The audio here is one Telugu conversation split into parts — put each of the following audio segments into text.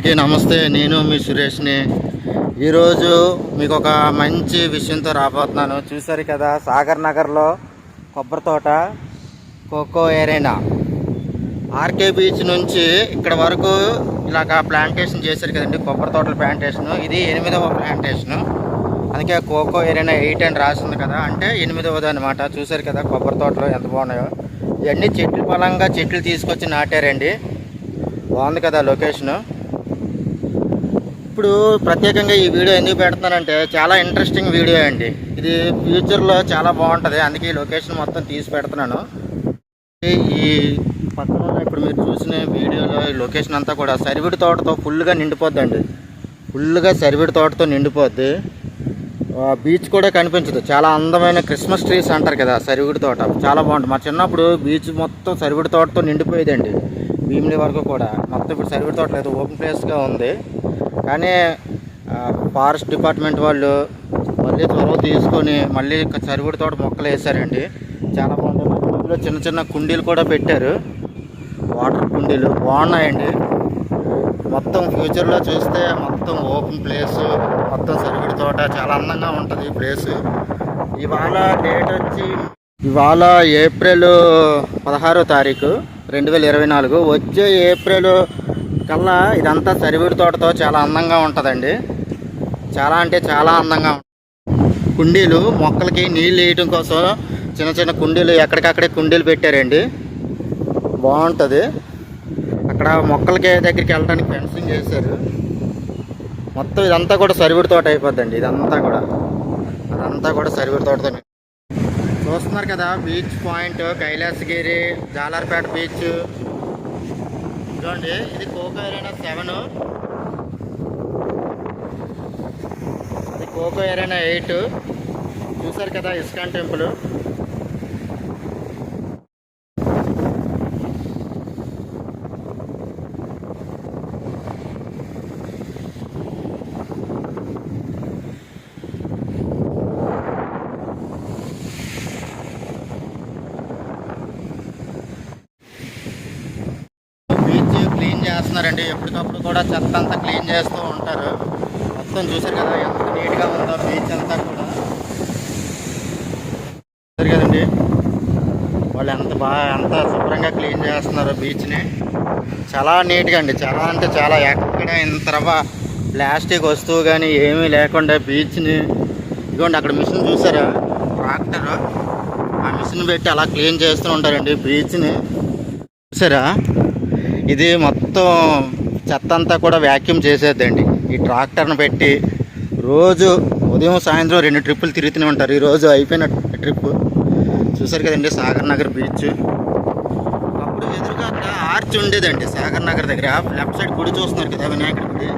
అందరికీ నమస్తే నేను మీ సురేష్ని. ఈరోజు మీకు ఒక మంచి విషయంతో రాబోతున్నాను. చూసారు కదా సాగర్ నగర్లో కొబ్బరి తోట కోకో ఏరేనా. ఆర్కే బీచ్ నుంచి ఇక్కడ వరకు ఇలాగ ప్లాంటేషన్ చేశారు కదండి కొబ్బరి తోటల ప్లాంటేషన్. ఇది ఎనిమిదవ ప్లాంటేషన్. అందుకే కోకో ఏరియా ఎయిట్ అని రాసింది కదా అంటే ఎనిమిదవది అనమాట చూసారు కదా కొబ్బరి తోటలు ఎంత బాగున్నాయో. ఇవన్నీ చెట్లు బలంగా చెట్లు తీసుకొచ్చి నాటారండి. బాగుంది కదా లొకేషను. ఇప్పుడు ప్రత్యేకంగా ఈ వీడియో ఎందుకు పెడుతున్నానంటే చాలా ఇంట్రెస్టింగ్ వీడియో అండి. ఇది ఫ్యూచర్లో చాలా బాగుంటుంది. అందుకే ఈ లొకేషన్ మొత్తం తీసి పెడుతున్నాను. ఈ పక్కన ఇప్పుడు మీరు చూసిన వీడియోలో ఈ లొకేషన్ అంతా కూడా సరివిడి తోటతో ఫుల్గా నిండిపోద్దండి. ఫుల్గా సరివిడి తోటతో నిండిపోద్ది. బీచ్ కూడా కనిపించదు. చాలా అందమైన క్రిస్మస్ ట్రీస్ అంటారు కదా సరివిడి తోట. చాలా బాగుంటుంది. మా చిన్నప్పుడు బీచ్ మొత్తం సరివిడి తోటతో నిండిపోయేదండి. భీమిలి వరకు కూడా. మొత్తం ఇప్పుడు సరివిడి తోట లేదు. ఓపెన్ ప్లేస్గా ఉంది. కానీ ఫారెస్ట్ డిపార్ట్మెంట్ వాళ్ళు మళ్ళీ త్వరగా తీసుకొని మళ్ళీ ఇక తోట మొక్కలు వేసారండి చాలా బాగుంది మధ్యలో చిన్న చిన్న కుండీలు కూడా పెట్టారు. వాటర్ కుండీలు బాగున్నాయండి. మొత్తం ఫ్యూచర్లో చూస్తే మొత్తం ఓపెన్ ప్లేస్ మొత్తం సరిగిడి తోట చాలా అందంగా ఉంటుంది ఈ ప్లేస్. ఇవాళ డేట్ వచ్చి ఇవాళ ఏప్రిల్ పదహారో తారీఖు రెండు వేల ఇరవై నాలుగు. వచ్చే ఏప్రిల్ కల్లా ఇదంతా సరివిడి తోటతో చాలా అందంగా ఉంటుందండి. చాలా అంటే చాలా అందంగా ఉంటుంది కుండీలు మొక్కలకి నీళ్ళు వేయటం కోసం చిన్న చిన్న కుండీలు ఎక్కడికక్కడే కుండీలు పెట్టారండి. బాగుంటుంది. అక్కడ మొక్కలకి దగ్గరికి వెళ్ళడానికి ఫెన్సింగ్ చేశారు మొత్తం ఇదంతా కూడా సరివిడి తోట అయిపోద్దండి ఇదంతా కూడా. అదంతా కూడా సరివిడి తోటతో చూస్తున్నారు కదా beach point Kailasagiri Jalaripeta beach. చూడండి ఇది కోకో ఎరేనా సెవెన్. ఇది కోకో ఎరేనా ఎయిట్. చూసారు కదా ఇస్కాన్ టెంపుల్ బీచ్ క్లీన్ చేస్తున్నారండి. ఎప్పటికప్పుడు కూడా చెత్త అంతా క్లీన్ చేస్తూ ఉంటారు. మొత్తం చూసారు కదా ఎంత నీట్గా ఉందో బీచ్ అంతా కూడా. చూసారు కదండి. వాళ్ళు ఎంత బాగా ఎంత శుభ్రంగా క్లీన్ చేస్తున్నారు బీచ్ని. చాలా నీట్గా అండి. చాలా అంటే చాలా ఎక్కడ ఇంత ప్లాస్టిక్ వస్తువు కానీ ఏమీ లేకుండా బీచ్ని. ఇదిగోండి అక్కడ మిషన్ చూసారా ట్రాక్టర్. ఆ మిషన్ పెట్టి అలా క్లీన్ చేస్తూ ఉంటారండి బీచ్ని. చూసారా ఇది మొత్తం చెత్త అంతా కూడా వ్యాక్యూమ్ చేసేద్దండి. ఈ ట్రాక్టర్ని పెట్టి రోజు ఉదయం సాయంత్రం రెండు ట్రిప్పులు తిరుగుతూనే ఉంటారు. ఈరోజు అయిపోయిన ట్రిప్. చూసారు కదండి సాగర్ నగర్ బీచ్. అప్పుడు ఎదురుగా అక్కడ ఆర్చ్ ఉండేదండి సాగర్ నగర్ దగ్గర. లెఫ్ట్ సైడ్ గుడి చూస్తున్నారు కదా వినాయకుడి గుడి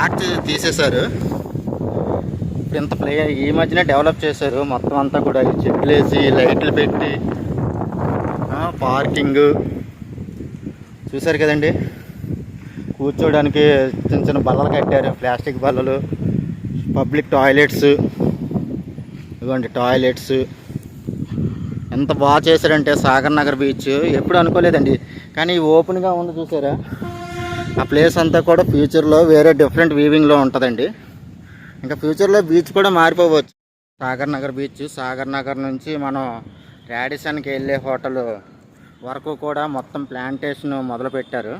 ఆర్చ్ తీసేశారు. ఇప్పుడు ఇంత ప్లే ఈ మధ్యనే డెవలప్ చేశారు. మొత్తం అంతా కూడా ఈ చెట్లు వేసి లైట్లు పెట్టి పార్కింగ్ చూసారు కదండి? కూర్చోడానికి చిన్న చిన్న బల్లలు కట్టారు ప్లాస్టిక్ బల్లలు పబ్లిక్ టాయిలెట్స్ ఇవ్వండి టాయిలెట్స్. ఎంత బాగా చేశారంటే సాగర్ నగర్ బీచ్. ఎప్పుడు అనుకోలేదండి. కానీ ఓపెన్గా ఉంది చూసారా? ఆ ప్లేస్ అంతా కూడా ఫ్యూచర్లో వేరే డిఫరెంట్ వీవింగ్లో ఉంటుందండి. ఇంకా ఫ్యూచర్లో బీచ్ కూడా మారిపోవచ్చు. సాగర్ నగర్ బీచ్ సాగర్ నగర్ నుంచి మనం రాడిసన్కి వెళ్ళే హోటల్ వరకు కూడా మొత్తం ప్లాంటేషన్ మొదలుపెట్టారు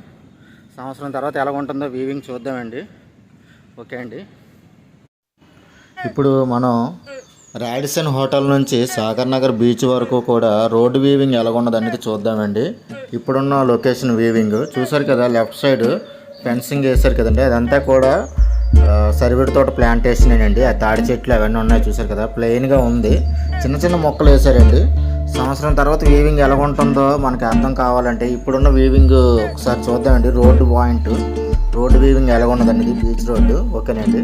సంవత్సరం తర్వాత ఎలా ఉంటుందో వీవింగ్ చూద్దామండి. ఓకే అండి. ఇప్పుడు మనం రాడిసన్ హోటల్ నుంచి సాగర్ నగర్ బీచ్ వరకు కూడా రోడ్డు వీవింగ్ ఎలాగున్నది అనేది చూద్దామండి. ఇప్పుడున్న లొకేషన్ వీవింగ్ చూసారు కదా లెఫ్ట్ సైడ్ ఫెన్సింగ్ వేశారు కదండి. అదంతా కూడా సరివిడి తోట ప్లాంటేషన్ అండి ఆ తాడి చెట్లు అవన్నీ ఉన్నాయి చూసారు కదా ప్లెయిన్గా ఉంది. చిన్న చిన్న మొక్కలు వేశారండి. సంవత్సరం తర్వాత వీవింగ్ ఎలా ఉంటుందో మనకి అర్థం కావాలంటే ఇప్పుడున్న వీవింగ్ ఒకసారి చూద్దామండి. రోడ్డు పాయింట్ రోడ్డు వీవింగ్ ఎలా ఉన్నదండి బీచ్ రోడ్డు. ఓకేనండి.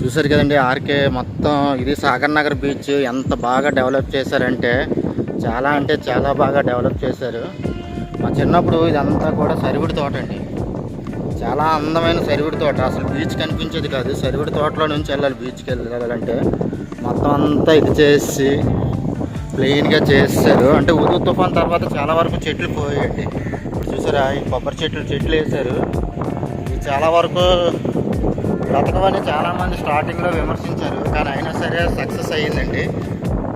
చూసారు కదండి ఆర్కే మొత్తం ఇది సాగర్ నగర్ బీచ్ ఎంత బాగా డెవలప్ చేశారంటే చాలా అంటే చాలా బాగా డెవలప్ చేశారు. మా చిన్నప్పుడు ఇదంతా కూడా సరివిడి తోట అండి. చాలా అందమైన సరివిడి తోట. అసలు బీచ్ కనిపించేది కాదు సరివిడి తోటలో నుంచి వెళ్ళాలి బీచ్కి వెళ్ళాలంటే. మొత్తం అంతా ఇది చేసి ప్లెయిన్గా చేస్తారు అంటే ఉదు తుఫాన్ తర్వాత చాలా వరకు చెట్లు పోయాయండి. ఇప్పుడు చూసారా ఈ కొబ్బరి చెట్లు చెట్లు వేశారు. ఇది చాలా వరకు బ్రతకవని చాలామంది స్టార్టింగ్లో విమర్శించారు కానీ అయినా సరే సక్సెస్ అయ్యిందండి.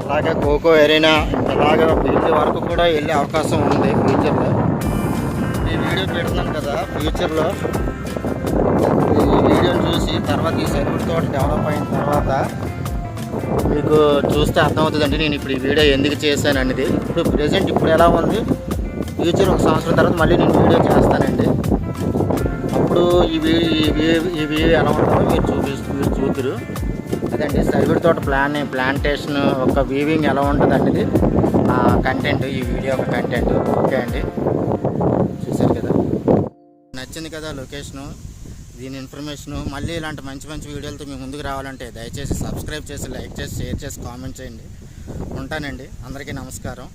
అలాగే ఖోఖో ఎరీనా అలాగే బీచ్ వరకు కూడా వెళ్ళే అవకాశం ఉంది ఫ్యూచర్లో. ఈ వీడియో పెడుతున్నాను కదా ఫ్యూచర్లో. ఈ వీడియోని చూసి తర్వాత ఈ సర్వీస్ తోట డెవలప్ అయిన తర్వాత మీకు చూస్తే అర్థమవుతుందండి నేను ఇప్పుడు ఈ వీడియో ఎందుకు చేశాను అనేది. ఇప్పుడు ప్రజెంట్ ఇప్పుడు ఎలా ఉంది? ఫ్యూచర్ ఒక సంవత్సరం తర్వాత మళ్ళీ నేను వీడియో చేస్తానండి. ఇప్పుడు ఇవి ఇవి ఈ ఎలా ఉంటుందో మీరు చూపిస్తూ మీరు చూతురు అదండి సర్వీడ్ తోట ప్లాన్ ప్లాంటేషన్ ఒక వీవింగ్ ఎలా ఉంటుంది అనేది కంటెంట్ ఈ వీడియో యొక్క కంటెంట్ ఓకే అండి. చూసారు కదా? నచ్చింది కదా లొకేషను దీని ఇన్ఫర్మేషను మళ్ళీ ఇలాంటి మంచి మంచి వీడియోలతో మీ ముందుకు రావాలంటే దయచేసి సబ్స్క్రైబ్ చేసి లైక్ చేసి షేర్ చేసి కామెంట్ చేయండి. ఉంటానండి. అందరికీ నమస్కారం.